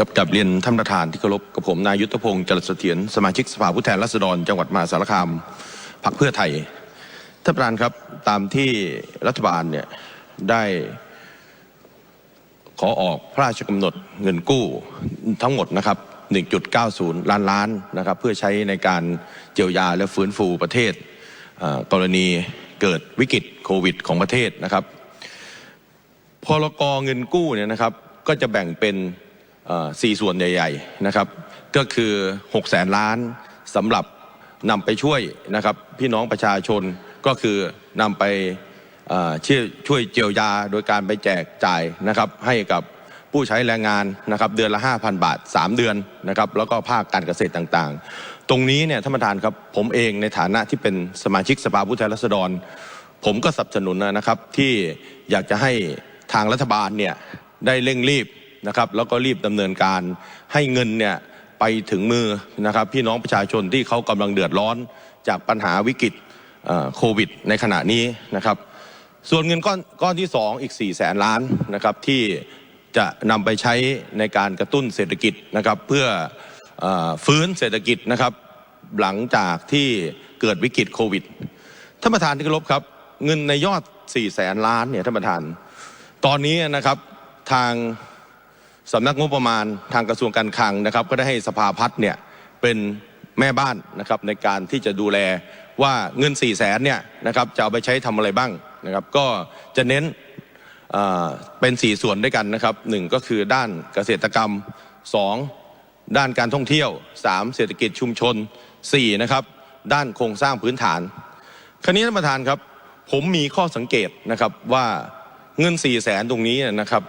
ครับกับเรียนท่านประธานที่เคารพกับผมนายยุทธพงศ์จรัสเสถียรสมาชิกสภาผู้แทนราษฎรจังหวัดมหาสารคามพรรคเพื่อไทยท่านประธานครับตามที่รัฐบาลเนี่ยได้ขอออกพระราชกำหนดเงินกู้ทั้งหมดนะครับ 1.90 ล้านล้านนะครับ เพื่อใช้ในการเยียวยาและฟื้นฟูประเทศกรณีเกิดวิกฤตโควิดของประเทศนะครับพรกเงินกู้เนี่ยนะครับก็จะแบ่งเป็น สี่ส่วนใหญ่ๆนะครับ ก็คือ6แสนล้านสำหรับนำไปช่วยนะครับพี่น้องประชาชนก็คือนำไปช่วยช่วยเจียวยาโดยการไปแจกจ่ายนะครับให้กับผู้ใช้แรงงานนะครับเดือนละ 5,000 บาท 3 เดือนนะครับแล้วก็ภาคการเกษตรต่างๆ ตรงนี้เนี่ยท่านประธานครับผมเองในฐานะที่เป็นสมาชิกสภาผู้แทนราษฎร ผมก็สนับสนุนนะครับที่อยากจะให้ทางรัฐบาลเนี่ยได้เร่งรีบ นะครับแล้วก็รีบดำเนินการให้เงินเนี่ยไปถึงมือนะครับพี่น้องประชาชนที่เขากำลังเดือดร้อนจากปัญหาวิกฤตโควิด ในขณะนี้นะครับ ส่วนเงินก้อนก้อนที่ 2 อีก4ี่แสนล้านนะครับที่จะนำไปใช้ในการกระตุ้นเศรษฐกิจนะครับเพื่อออฟื้นเศรษฐกิจนะครับหลังจากที่เกิดวิกฤตโควิดท่านประธานที่เคารพครับ เงินในยอด4แสนล้านเนี่ยท่านประธาน ตอนนี้นะครับทาง สำนักงบประมาณทางกระทรวงการคลังนะครับ ก็ได้ให้สภาพัฒน์เนี่ยเป็นแม่บ้านนะครับในการที่จะดูแลว่าเงิน4 0 0แสนเนี่ยนะครับจะเอาไปใช้ทำอะไรบ้างนะครับ ก็จะเน้นเป็น 4 ส่วนด้วยกันนะครับหนึ่งก็คือด้านเกษตรกรรม 2 ด้านการท่องเที่ยว 3 เศรษฐกิจชุมชน 4 นะครับ ด้านโครงสร้างพื้นฐาน คราวนี้ท่านประธานครับ ผมมีข้อสังเกตนะครับว่าเงิน4ี่แสนตรงนี้นะครับ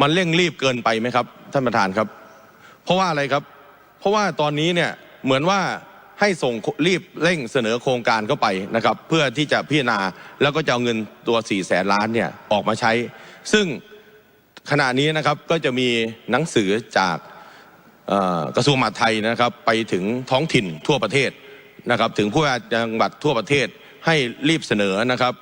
มันเร่งรีบเกินไปไหมครับ ท่านประธานครับ เพราะว่าอะไรครับ เพราะว่าตอนนี้เนี่ยเหมือนว่าให้ส่งรีบเร่งเสนอโครงการเข้าไปนะครับ เพื่อที่จะพิจารณาแล้วก็จะเอาเงินตัว4ี่แสนล้านเนี่ยออกมาใช้ ซึ่งขณะนี้นะครับก็จะมีหนังสือจากกระทรวงมหาดไทยนะครับ ไปถึงท้องถิ่นทั่วประเทศนะครับ ถึงผู้ว่าจังหวัดทั่วประเทศให้รีบเสนอนะครับ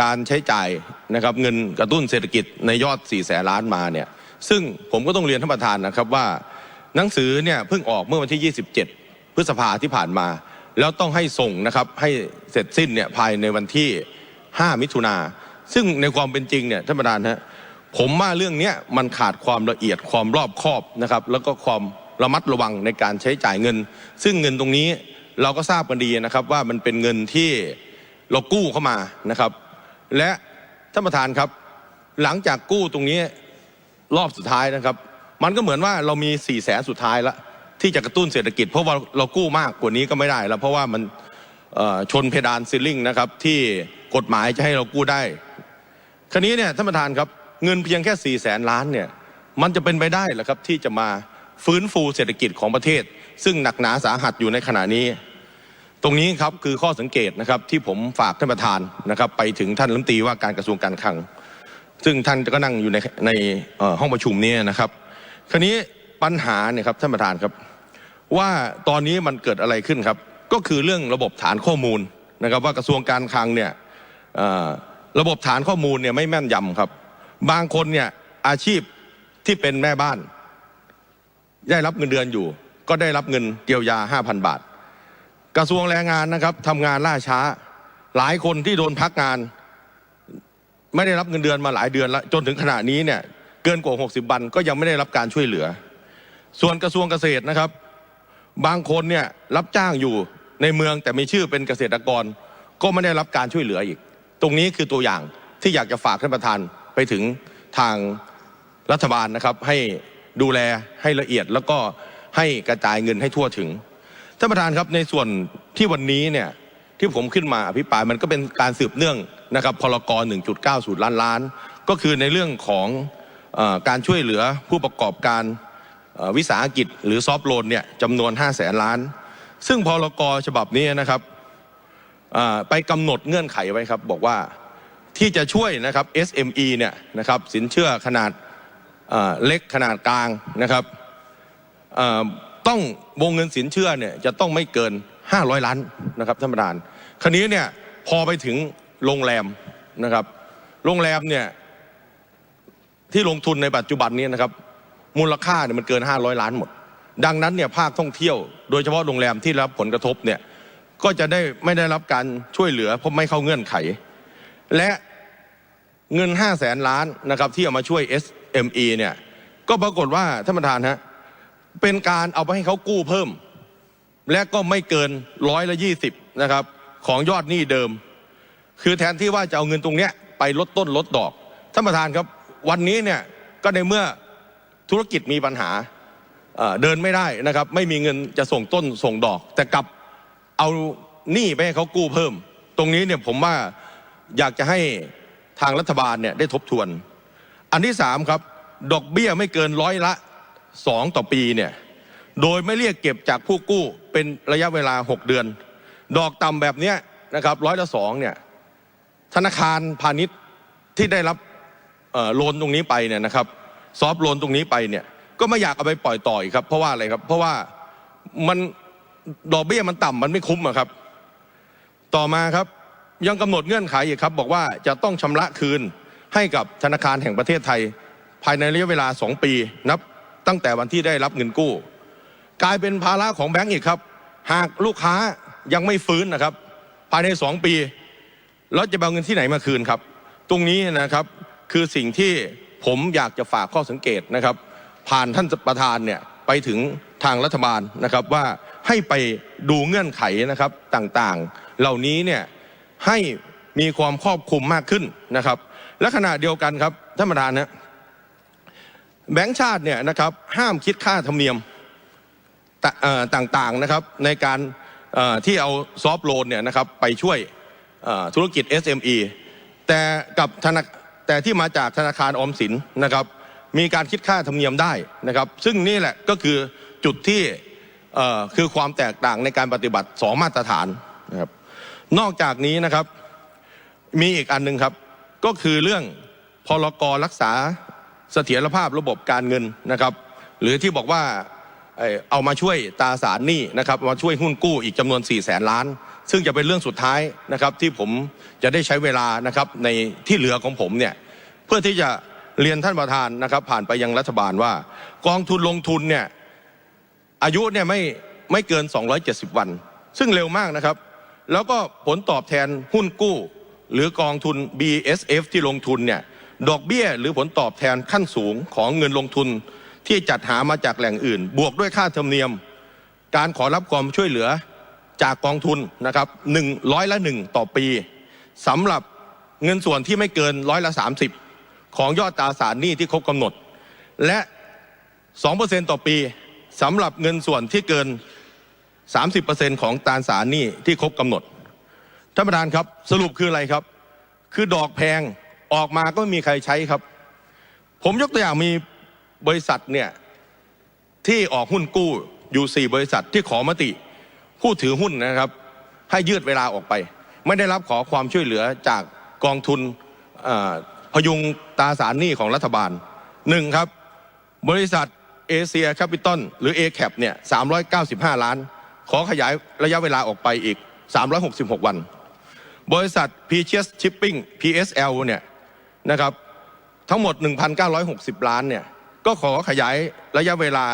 การใช้จ่ายนะครับเงินกระตุ้นเศรษฐกิจในยอด4แสนล้านมาเนี่ยซึ่งผมก็ต้องเรียนท่านประธานนะครับว่า หนังสือเนี่ยเพิ่งออกเมื่อวันที่ 27 พฤษภาที่ผ่านมา แล้วต้องให้ส่งนะครับให้เสร็จสิ้นเนี่ยภายในวันที่ 5 มิถุนาซึ่งในความเป็นจริงเนี่ยท่านประธานฮะผมว่าเรื่องนี้มันขาดความละเอียดความรอบคอบนะครับแล้วก็ความระมัดระวังในการใช้จ่ายเงิน ซึ่งเงินตรงนี้เราก็ทราบกันดีนะครับว่ามันเป็นเงินที่เรากู้เข้ามานะครับ และท่านประธานครับ หลังจากกู้ตรงนี้รอบสุดท้ายนะครับ มันก็เหมือนว่าเรามี4ี่แสนสุดท้ายแล้วที่จะกระตุ้นเศรษฐกิจ เพราะว่าเรากู้มากกว่านี้ก็ไม่ได้แล้วเพราะว่ามันชนเพดานซีลิ่งนะครับที่กฎหมายจะให้เรากู้ได้คราวนี้เนี่ยท่านประธานครับเงินเพียงแค่4ี่แสนล้านเนี่ยมันจะเป็นไปได้หรือครับที่จะมาฟื้นฟูเศรษฐกิจของประเทศ ซึ่งหนักหนาสาหัสอยู่ในขณะนี้ ตรงนี้ครับคือข้อสังเกตนะครับที่ผมฝากท่านประธานนะครับ ไปถึงท่านรัฐมนตรีว่าการกระทรวงการคลัง ซึ่งท่านก็นั่งอยู่ในในห้องประชุมนี้นะครับคราวนี้ปัญหาเนี่ยครับท่านประธานครับ ว่าตอนนี้มันเกิดอะไรขึ้นครับ ก็คือเรื่องระบบฐานข้อมูลนะครับ ว่ากระทรวงการคลังเนี่ยระบบฐานข้อมูลเนี่ยไม่แม่นยำครับ บางคนเนี่ยอาชีพที่เป็นแม่บ้าน ได้รับเงินเดือนอยู่ ก็ได้รับเงินเยียวยา 5,000 บาท กระทรวงแรงงานนะครับทำงานล่าช้า หลายคนที่โดนพักงาน ไม่ได้รับเงินเดือนมาหลายเดือนแล้วจนถึงขณะนี้เนี่ยเกินกว่า 60 วันก็ยังไม่ได้รับการช่วยเหลือ ส่วนกระทรวงเกษตรนะครับ บางคนเนี่ยรับจ้างอยู่ในเมืองแต่มีชื่อเป็นเกษตรกร ก็ไม่ได้รับการช่วยเหลืออีก ตรงนี้คือตัวอย่างที่อยากจะฝากท่านประธานไปถึงทางรัฐบาลนะครับ ให้ดูแลให้ละเอียดแล้วก็ให้กระจายเงินให้ทั่วถึง ท่านประธานครับในส่วนที่วันนี้เนี่ยที่ผมขึ้นมาอภิปรายมันก็เป็นการสืบเนื่องนะครับพลกร1.90 ล้านล้าน ก็คือในเรื่องของอการช่วยเหลือผู้ประกอบการวิสาหกิจ หรือซอฟต์โลนเนี่ยจำนวน 5 0 0แสนล้าน ซึ่งพลกรฉบับนี้นะครับไปกำหนดเงื่อนไขไว้ครับ บอกว่าที่จะช่วยนะครับ SME เนี่ยนะครับสินเชื่อขนาดเล็กขนาดกลางนะครับ ต้องวงเงินสินเชื่อเนี่ยจะต้องไม่เกิน 500 ล้านนะครับท่านประธานคราวนี้เนี่ยพอไปถึงโรงแรมนะครับ โรงแรมเนี่ยที่ลงทุนในปัจจุบันนี้นะครับ มูลค่าเนี่ยมันเกิน 500 ล้านหมด ดังนั้นเนี่ยภาคท่องเที่ยว โดยเฉพาะโรงแรมที่รับผลกระทบเนี่ยก็จะได้ไม่ได้รับการช่วยเหลือเพราะไม่เข้าเงื่อนไข และเงิน5แสนล้านนะครับที่เอามาช่วย SME เนี่ยก็ปรากฏว่าท่านประธานฮะ เป็นการเอาไปให้เขากู้เพิ่ม และก็ไม่เกินร้อยละยี่สิบนะครับ ของยอดหนี้เดิม คือแทนที่ว่าจะเอาเงินตรงเนี้ยไปลดต้นลดดอกท่านประธานครับ วันนี้เนี่ยก็ในเมื่อธุรกิจมีปัญหาเดินไม่ได้นะครับ ไม่มีเงินจะส่งต้นส่งดอก แต่กลับเอาหนี้ไปให้เขากู้เพิ่ม ตรงนี้เนี่ยผมว่าอยากจะให้ทางรัฐบาลเนี่ยได้ทบทวน อันที่สามครับ ดอกเบี้ยไม่เกินร้อยละ สองต่อปีเนี่ยโดยไม่เรียกเก็บจากผู้กู้เป็นระยะเวลา 6 เดือน ดอกต่ำแบบเนี้ยนะครับร้อยละสองเนี่ยธนาคารพาณิชย์ที่ได้รับเอ่อโลนตรงนี้ไปเนี่ยนะครับซอฟโลนตรงนี้ไปเนี่ยก็ไม่อยากเอาไปปล่อยต่ออีกครับ เพราะว่าอะไรครับ เพราะว่ามันดอกเบี้ยมันต่ำมันไม่คุ้มอะครับ ต่อมาครับยังกำหนดเงื่อนไขอีกครับ บอกว่าจะต้องชำระคืนให้กับธนาคารแห่งประเทศไทย ภายในระยะเวลา 2 ปี นับ ตั้งแต่วันที่ได้รับเงินกู้ กลายเป็นภาระของแบงก์อีกครับ หากลูกค้ายังไม่ฟื้นนะครับ ภายใน 2 ปีแล้วจะเอาเงินที่ไหนมาคืนครับ ตรงนี้นะครับคือสิ่งที่ผมอยากจะฝากข้อสังเกตนะครับ ผ่านท่านประธานเนี่ยไปถึงทางรัฐบาลนะครับว่าให้ไปดูเงื่อนไขนะครับต่างๆ เหล่านี้เนี่ยให้มีความครอบคลุมมากขึ้นนะครับ และขณะเดียวกันครับท่านประธานนะแบงก์ ชาติเนี่ยนะครับห้ามคิดค่าธรรมเนียมต่างๆนะครับในการที่เอาซอฟต์โลนเนี่ยนะครับไปช่วยธุรกิจ SME แต่กับธนาแต่ที่มาจากธนาคารออมสินนะครับมีการคิดค่าธรรมเนียมได้นะครับ ซึ่งนี่แหละก็คือจุดที่คือความแตกต่างในการปฏิบัติสองมาตรฐานนะครับนอกจากนี้นะครับมีอีกอันหนึ่งครับก็คือเรื่องพรกรักษา เสถียรภาพระบบการเงินนะครับหรือที่บอกว่าเออเอามาช่วยตาสารหนี้นะครับมาช่วยหุ้นกู้อีกจำนวน4ี่แสนล้าน ซึ่งจะเป็นเรื่องสุดท้ายนะครับที่ผมจะได้ใช้เวลานะครับในที่เหลือของผมเนี่ยเพื่อที่จะเรียนท่านประธานนะครับผ่านไปยังรัฐบาลว่า กองทุนลงทุนเนี่ยอายุเนี่ยไม่ไม่เกิน 270 วัน ซึ่งเร็วมากนะครับ แล้วก็ผลตอบแทนหุ้นกู้ หรือกองทุน BSF ที่ลงทุนเนี่ย ดอกเบี้ยหรือผลตอบแทนขั้นสูงของเงินลงทุนที่จัดหามาจากแหล่งอื่น บวกด้วยค่าธรรมเนียม การขอรับความช่วยเหลือจากกองทุนนะครับหนึ่งร้อยละหนึ่งต่อปีสำหรับเงินส่วนที่ไม่เกินร้อยละสามสิบของยอดตราสารหนี้ที่ครบกำหนด และสองเปอร์เซ็นต่อปีสำหรับเงินส่วนที่เกินสามสิบเปอร์เซ็นของตราสารหนี้ที่ครบกำหนดท่านประธานครับสรุปคืออะไรครับ คือดอกแพง ออกมาก็ไม่มีใครใช้ครับ ผมยกตัวอย่างมีบริษัทเนี่ยที่ออกหุ้นกู้อยู่4บริษัทที่ขอมติ ผู้ถือหุ้นนะครับ ให้ยืดเวลาออกไป ไม่ได้รับขอความช่วยเหลือจากกองทุนพยุงตาสารหนี้ของรัฐบาลหนึ่งครับ บริษัทเอเชียแคปิตอลหรือ ACAP เนี่ย395 ล้าน ขอขยายระยะเวลาออกไปอีก 366 วัน บริษัท p c s Shipping PSL เนี่ย นะครับทั้งหมด 1,960 ล้านเนี่ยก็ขอขยายระยะเวลา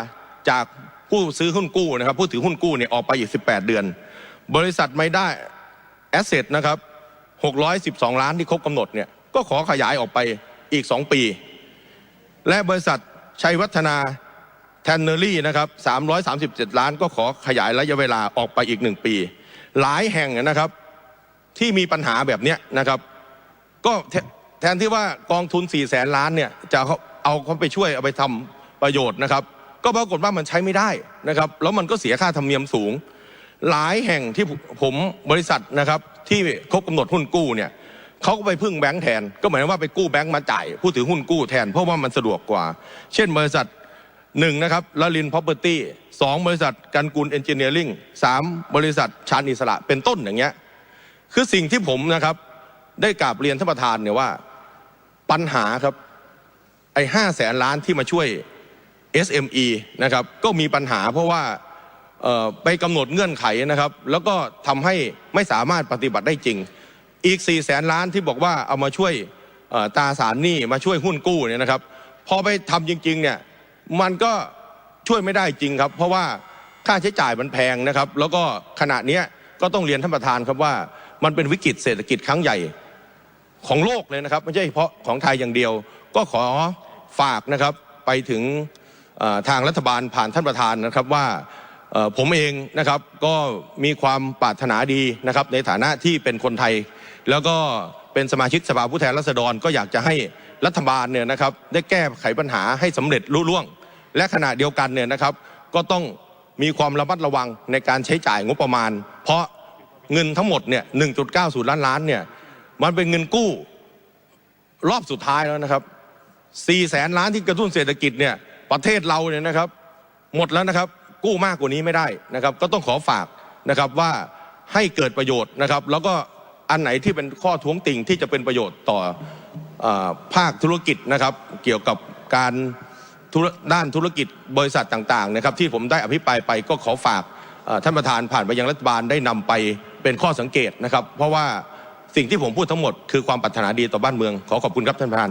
จากผู้ซื้อหุ้นกู้นะครับผู้ถือหุ้นกู้เนี่ยออกไปอีก 18 เดือน บริษัทไม่ได้แอสเซทนะครับ612 ล้านที่ครบกำหนดเนี่ยก็ขอขยายออกไปอีก 2 ปี และบริษัทชัยวัฒนาแทนเนอรี่นะครับ337 ล้านก็ขอขยายระยะเวลาออกไปอีก 1 ปี หลายแห่งนะครับที่มีปัญหาแบบนี้นะครับ ก็ แทนที่ว่ากองทุน4ี่แสนล้านเนี่ยจะเอาเอาเขาไปช่วยเอาไปทำประโยชน์นะครับ ก็ปรากฏว่ามันใช้ไม่ได้นะครับ แล้วมันก็เสียค่าธรรมเนียมสูง หลายแห่งที่ผมบริษัทนะครับที่ครบกำหนดหุ้นกู้เนี่ยเขาก็ไปพึ่งแบงก์แทน ก็หมายว่าไปกู้แบงก์มาจ่ายผู้ถือหุ้นกู้แทน เพราะว่ามันสะดวกกว่า เช่นบริษัทหนึ่งนะครับลลินพ property สองบริษัทกันกุลเอนจิเนียริ่งสามบริษัทชาญอิสระเป็นต้นอย่างเงี้ยคือสิ่งที่ผมนะครับได้กราบเรียนท่านประธานเนี่ยว่า ปัญหาครับไอ้ห้าแสนล้านที่มาช่วย SME นะครับก็มีปัญหาเพราะว่าไปกำหนดเงื่อนไขนะครับ แล้วก็ทำให้ไม่สามารถปฏิบัติได้จริง อีก4ี่แสนล้านที่บอกว่าเอามาช่วยตาสารหนี้มาช่วยหุ้นกู้เนี่ยนะครับ พอไปทำจริงๆเนี่ยมันก็ช่วยไม่ได้จริงครับ เพราะว่าค่าใช้จ่ายมันแพงนะครับ แล้วก็ขณะนี้ก็ต้องเรียนท่านประธานครับว่า มันเป็นวิกฤตเศรษฐกิจครั้งใหญ่ ของโลกเลยนะครับ ไม่ใช่เฉพาะของไทยอย่างเดียว ก็ขอฝากนะครับไปถึงทางรัฐบาลผ่านท่านประธานนะครับว่าผมเองนะครับก็มีความปรารถนาดีนะครับในฐานะที่เป็นคนไทย แล้วก็เป็นสมาชิกสภาผู้แทนราษฎรก็อยากจะให้รัฐบาลเนี่ยนะครับได้แก้ไขปัญหาให้สำเร็จลุล่วง และขณะเดียวกันเนี่ยนะครับ ก็ต้องมีความระมัดระวังในการใช้จ่ายงบประมาณ เพราะเงินทั้งหมดเนี่ย 1.90 ล้านล้านเนี่ย มันเป็นเงินกู้ รอบสุดท้ายแล้วนะครับ4แสนล้านที่กระตุ้นเศรษฐกิจเนี่ยประเทศเราเนี่ยนะครับ หมดแล้วนะครับ กู้มากกว่านี้ไม่ได้นะครับ ก็ต้องขอฝากนะครับว่าให้เกิดประโยชน์นะครับ แล้วก็อันไหนที่เป็นข้อท้วงติ่งที่จะเป็นประโยชน์ต่ออภาคธุรกิจนะครับ เกี่ยวกับการด้านธุรกิจบริษัทต่างๆนะครับ ที่ผมได้อภิปรายไปก็ขอฝากท่านประธานผ่านไปยังรัฐบาลได้นำไปเป็นข้อสังเกตนะครับ เพราะว่า สิ่งที่ผมพูดทั้งหมดคือความปรารถนาดีต่อบ้านเมืองขอขอบคุณครับท่านประธาน